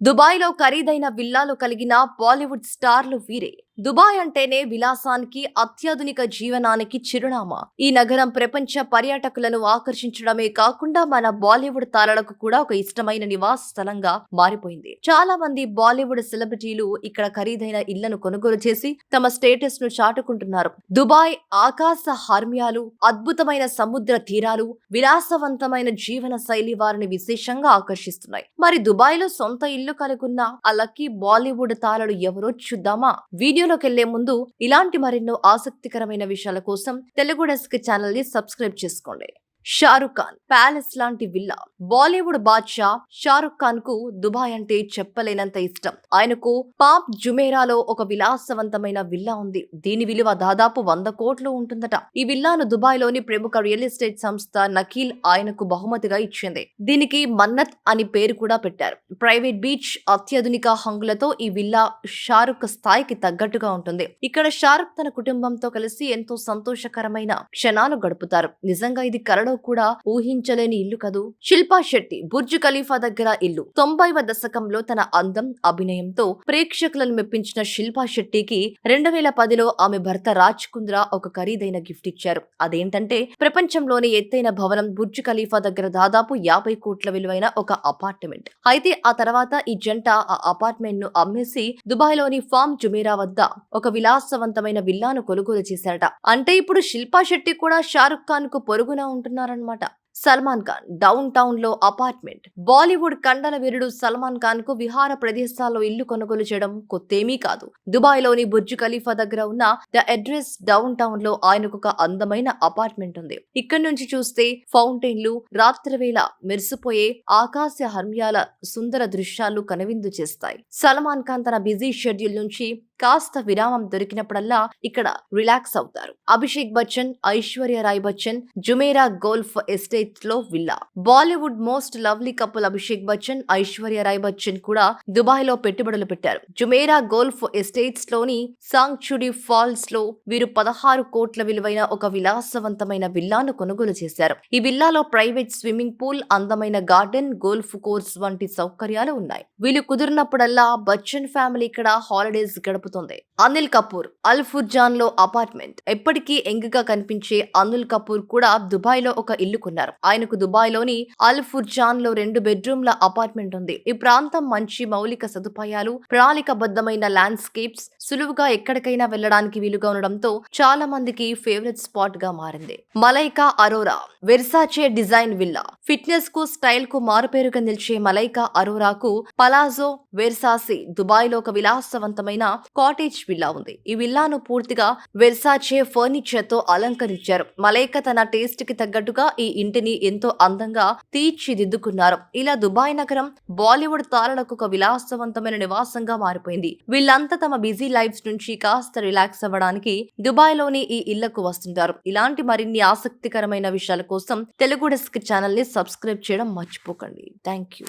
దుబాయ్లో ఖరీదైన విల్లాలు కలిగిన బాలీవుడ్ స్టార్లు వీరే. దుబాయ్ అంటేనే విలాసానికి అత్యాధునిక జీవనానికి చిరునామా. ఈ నగరం ప్రపంచ పర్యాటకులను ఆకర్షించడమే కాకుండా మన బాలీవుడ్ తారలకు కూడా ఒక ఇష్టమైన నివాస స్థలంగా మారిపోయింది. చాలా మంది బాలీవుడ్ సెలబ్రిటీలు ఇక్కడ ఖరీదైన ఇళ్ళను కొనుగోలు చేసి తమ స్టేటస్ను చాటుకుంటున్నారు. దుబాయ్ ఆకాశ హార్మ్యాలు అద్భుతమైన సముద్ర తీరాలు విలాసవంతమైన జీవన శైలి వారిని విశేషంగా ఆకర్షిస్తున్నాయి. మరి దుబాయ్లో సొంత ఇల్లు కలుగున్న ఆ లక్కీ బాలీవుడ్ తారలు ఎవరో చూద్దామా? వీడియో వెళ్ళే ముందు ఇలాంటి మరెన్నో ఆసక్తికరమైన విషయాల కోసం తెలుగు డెస్క్ ఛానల్ని సబ్స్క్రైబ్ చేసుకోండి. షారుఖ్ ఖాన్. ప్యాలెస్ లాంటి విల్లా. బాలీవుడ్ బాద్షా షారుఖ్ ఖాన్కు దుబాయ్ అంటే చెప్పలేనంత ఇష్టం. ఆయనకు పాప్ జుమేరాలో ఒక విలాసవంతమైన విల్లా ఉంది. దీని విలువ దాదాపు వంద కోట్లు ఉంటుందట. ఈ విల్లాను దుబాయ్లోని ప్రముఖ రియల్ ఎస్టేట్ సంస్థ నకీల్ ఆయనకు బహుమతిగా ఇచ్చింది. దీనికి మన్నత్ అని పేరు కూడా పెట్టారు. ప్రైవేట్ బీచ్ అత్యాధునిక హంగులతో ఈ విల్లా షారుఖ్ స్థాయికి తగ్గట్టుగా ఉంటుంది. ఇక్కడ షారుఖ్ తన కుటుంబంతో కలిసి ఎంతో సంతోషకరమైన క్షణాలు గడుపుతారు. నిజంగా ఇది కలలో కూడా ఊహించలేని ఇల్లు కదూ? శిల్పా శెట్టి బుర్జ్ ఖలీఫా దగ్గర ఇల్లు. తొంభైవ దశకంలో తన అందం అభినయంతో ప్రేక్షకులను మెప్పించిన శిల్పా శెట్టికి రెండు వేల పదిలో ఆమె భర్త రాజ్ కుంద్రా ఒక ఖరీదైన గిఫ్ట్ ఇచ్చారు. అదేంటంటే ప్రపంచంలోని ఎత్తైన భవనం బుర్జ్ ఖలీఫా దగ్గర దాదాపు యాభై కోట్ల విలువైన ఒక అపార్ట్మెంట్. అయితే ఆ తర్వాత ఈ జంట ఆ అపార్ట్మెంట్ను అమ్మేసి దుబాయ్లోని ఫామ్ జుమేరా వద్ద ఒక విలాసవంతమైన విల్లాను కొనుగోలు చేశారట. అంటే ఇప్పుడు శిల్పా శెట్టి కూడా షారుఖ్ ఖాన్కు పొరుగున ఉంటున్నారన్నమాట సల్మాన్ ఖాన్ డౌన్ టౌన్లో అపార్ట్మెంట్. బాలీవుడ్ కండల వీరుడు సల్మాన్ ఖాన్కు విహార ప్రదేశాల్లో ఇల్లు కొనుగోలు చేయడం కొత్తేమీ కాదు. దుబాయ్లోని బుర్జ్ ఖలీఫా దగ్గర ఉన్న ద అడ్రస్ డౌన్ టౌన్లో ఆయనకు ఒక అందమైన అపార్ట్మెంట్ ఉంది. ఇక్కడి నుంచి చూస్తే ఫౌంటైన్లు రాత్రివేళ మెరిసిపోయే ఆకాశ హర్మ్యాల సుందర దృశ్యాలు కనువిందు చేస్తాయి. సల్మాన్ ఖాన్ తన బిజీ షెడ్యూల్ నుంచి కాస్త విరామం దొరికినప్పుడల్లా ఇక్కడ రిలాక్స్ అవుతారు. అభిషేక్ బచ్చన్ ఐశ్వర్య రాయ్ బచ్చన్ జుమేరా గోల్ఫ్ ఎస్టేట్లో villa. Bollywood most lovely couple Abhishek Bachchan Aishwarya Rai Bachchan కూడా దుబాయ్లో పెట్టుబడులు పెట్టారు. జుమేరా గోల్ఫ్ ఎస్టేట్స్లోని సాంగ్చుడి ఫాల్స్లో వీరు పదహారు కోట్ల విలువైన ఒక విలాసవంతమైన విల్లాను కొనుగోలు చేశారు. ఈ విల్లాలో ప్రైవేట్ స్విమ్మింగ్ పూల్ అందమైన గార్డెన్ గోల్ఫ్ కోర్స్ వంటి సౌకర్యాలు ఉన్నాయి. వీళ్ళు కుదిరినప్పుడల్లా బచ్చన్ ఫ్యామిలీ ఇక్కడ హాలిడేస్ గడుపుతుంది అనిల్ కపూర్ అల్ ఫుర్జాన్లో అపార్ట్మెంట్. ఎప్పటికీ ఎంగిగా కనిపించే అనిల్ కపూర్ కూడా దుబాయ్లో ఒక ఇల్లు కొన్నారు. ఆయనకు దుబాయ్లోని అల్ ఫుర్జాన్లో రెండు బెడ్రూమ్ల అపార్ట్మెంట్ ఉంది. ఈ ప్రాంతం మంచి మౌలిక సదుపాయాలు ప్రణాళికబద్ధమైన ల్యాండ్స్కేప్స్ సులువుగా ఎక్కడికైనా వెళ్ళడానికి వీలుగా ఉండడంతో చాలా మందికి ఫేవరెట్ స్పాట్గా మారింది. Malaika Arora Versace design villa. ఫిట్నెస్కు స్టైల్కు మారుపేరుగా నిలిచే మలైకా అరోరాకు పలాజో వెర్సాసి దుబాయ్లో ఒక విలాసవంతమైన కాటేజ్ విల్లా ఉంది. ఈ విల్లాను పూర్తిగా వెర్సాచే ఫర్నిచర్తో అలంకరించారు. మలైక తన టేస్ట్కి తగ్గట్టుగా ఈ ఇంటిని ఎంతో అందంగా తీర్చిదిద్దుకున్నారు. ఇలా దుబాయ్ నగరం బాలీవుడ్ తారలకు ఒక విలాసవంతమైన నివాసంగా మారిపోయింది. వీళ్ళంతా తమ బిజీ లైఫ్స్ నుంచి కాస్త రిలాక్స్ అవ్వడానికి దుబాయ్లోని ఈ ఇళ్ళకు వస్తుంటారు. ఇలాంటి మరిన్ని ఆసక్తికరమైన విషయాల కోసం తెలుగు డెస్క్ ఛానల్ని సబ్స్క్రైబ్ చేయడం మర్చిపోకండి. Thank you